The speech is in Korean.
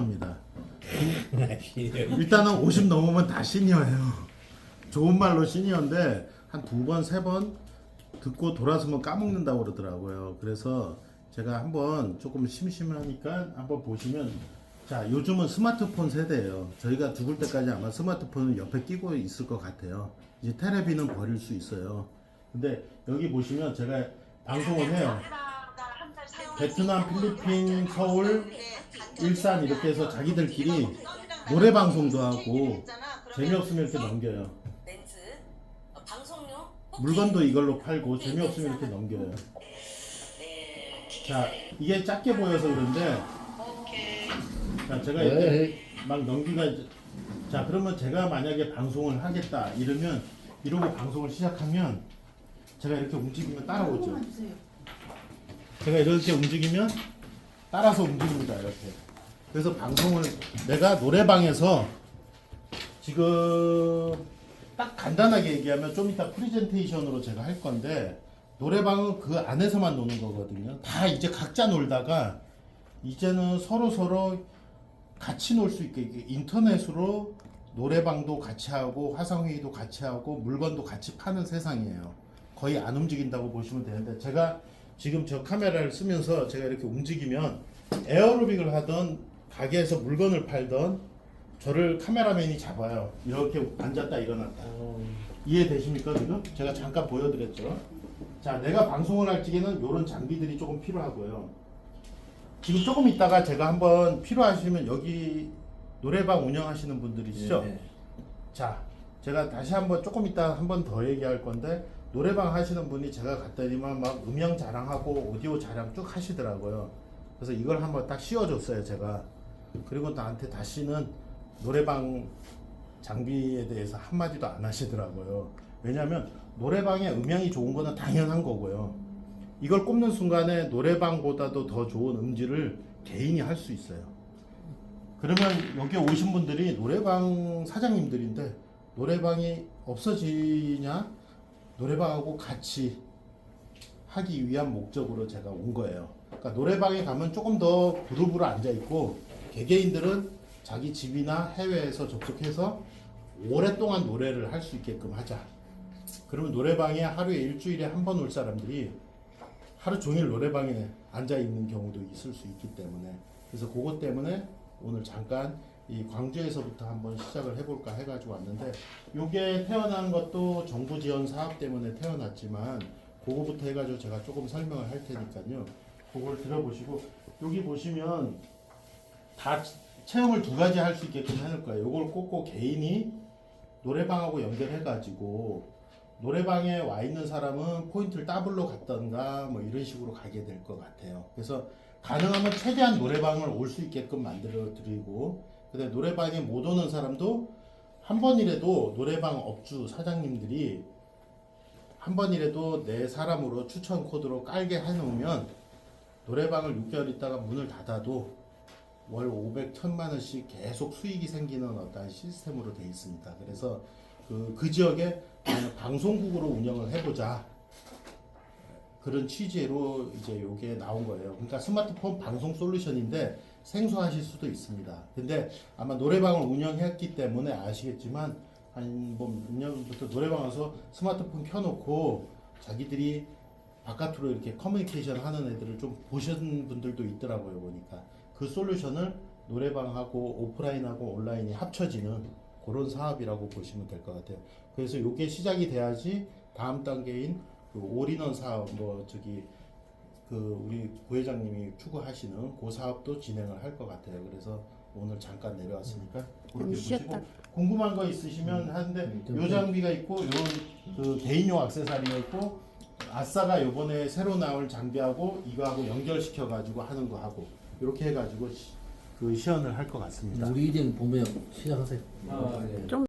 시니어입니다. 일단은 50 넘으면 다 시니어예요. 좋은 말로 시니어인데 한 두 번, 세 번 듣고 돌아서면 까먹는다고 그러더라고요. 그래서 제가 한번 조금 심심하니까 한번 보시면 자, 요즘은 스마트폰 세대예요. 저희가 죽을 때까지 아마 스마트폰을 옆에 끼고 있을 것 같아요. 이제 테레비는 버릴 수 있어요. 근데 여기 보시면 제가 방송을 해요. 베트남, 필리핀, 서울, 일산 이렇게 해서 자기들끼리 노래 방송도 하고 재미없으면 이렇게 넘겨요. 물건도 이걸로 팔고 재미없으면 이렇게 넘겨요. 자, 이게 작게 보여서 그런데 자, 제가 이렇게 막 넘기가 자, 그러면 제가 만약에 방송을 하겠다 이러면 이러고 방송을 시작하면 제가 이렇게 움직이면 따라오죠. 제가 이렇게 움직이면 따라서 움직입니다. 이렇게. 그래서 방송을 내가 노래방에서 지금 딱 간단하게 얘기하면 좀 이따 프리젠테이션으로 제가 할 건데 노래방은 그 안에서만 노는 거거든요. 다 이제 각자 놀다가 이제는 서로 서로 같이 놀 수 있게 인터넷으로 노래방도 같이 하고 화상회의도 같이 하고 물건도 같이 파는 세상이에요. 거의 안 움직인다고 보시면 되는데 제가 지금 저 카메라를 쓰면서 제가 이렇게 움직이면 에어로빅을 하던 가게에서 물건을 팔던 저를 카메라맨이 잡아요. 이렇게 앉았다 일어났다. 이해되십니까 지금? 제가 잠깐 보여드렸죠. 자, 내가 방송을 할 적에는 이런 장비들이 조금 필요하고요. 지금 조금 있다가 제가 한번 필요하시면 여기 노래방 운영하시는 분들이시죠? 네. 자, 제가 다시 한번 조금 이따 한번 더 얘기할 건데 노래방 하시는 분이 제가 갔더니만 막 음영 자랑하고 오디오 자랑 쭉 하시더라고요. 그래서 이걸 한번 딱 씌워줬어요, 제가. 그리고 나한테 다시는 노래방 장비에 대해서 한마디도 안 하시더라고요. 왜냐하면 노래방에 음향이 좋은 거는 당연한 거고요. 이걸 꼽는 순간에 노래방보다도 더 좋은 음질을 개인이 할 수 있어요. 그러면 여기 오신 분들이 노래방 사장님들인데 노래방이 없어지냐? 노래방하고 같이 하기 위한 목적으로 제가 온 거예요. 그러니까 노래방에 가면 조금 더 그룹으로 앉아 있고 개개인들은 자기 집이나 해외에서 접속해서 오랫동안 노래를 할 수 있게끔 하자. 그러면 노래방에 하루에 일주일에 한 번 올 사람들이 하루 종일 노래방에 앉아 있는 경우도 있을 수 있기 때문에 그래서 그것 때문에 오늘 잠깐 이 광주에서부터 한번 시작을 해볼까 해가지고 왔는데 요게 태어난 것도 정부 지원 사업 때문에 태어났지만 그거부터 해가지고 제가 조금 설명을 할 테니까요 그걸 들어보시고 여기 보시면 다 체험을 두 가지 할 수 있게끔 해놓을 거예요 요걸 꼭꼭 개인이 노래방하고 연결해가지고 노래방에 와 있는 사람은 포인트를 더블로 갔던가 뭐 이런 식으로 가게 될 것 같아요. 그래서 가능하면 최대한 노래방을 올 수 있게끔 만들어 드리고 근데 노래방에 못 오는 사람도 한 번이라도 노래방 업주 사장님들이 한 번이라도 내 사람으로 추천 코드로 깔게 해놓으면 노래방을 6개월 있다가 문을 닫아도 월 500, 1000만 원씩 계속 수익이 생기는 어떤 시스템으로 돼 있습니다. 그래서 그, 그 지역에 어, 방송국으로 운영을 해보자. 그런 취지로 이제 요게 나온 거예요. 그러니까 스마트폰 방송 솔루션인데 생소하실 수도 있습니다. 근데 아마 노래방을 운영했기 때문에 아시겠지만 한뭐몇 년부터 노래방 와서 스마트폰 켜놓고 자기들이 바깥으로 이렇게 커뮤니케이션 하는 애들을 좀 보신 분들도 있더라고요 보니까 그 솔루션을 노래방하고 오프라인하고 온라인이 합쳐지는 그런 사업이라고 보시면 될 것 같아요. 그래서 이게 시작이 돼야지 다음 단계인 그 올인원 사업 뭐 저기 그 우리 부회장님이 추구하시는 그 사업도 진행을 할 것 같아요. 그래서 오늘 잠깐 내려왔으니까 그렇게 보시고 궁금한 거 있으시면 하는데 요 장비가 있고 요그 개인용 액세서리가 있고 아싸가 요번에 새로 나올 장비하고 이거하고 연결시켜 가지고 하는 거 하고 이렇게 해 가지고 그 시연을 할 것 같습니다. 우리 이제 보면 시작하세요. 아, 네. 좀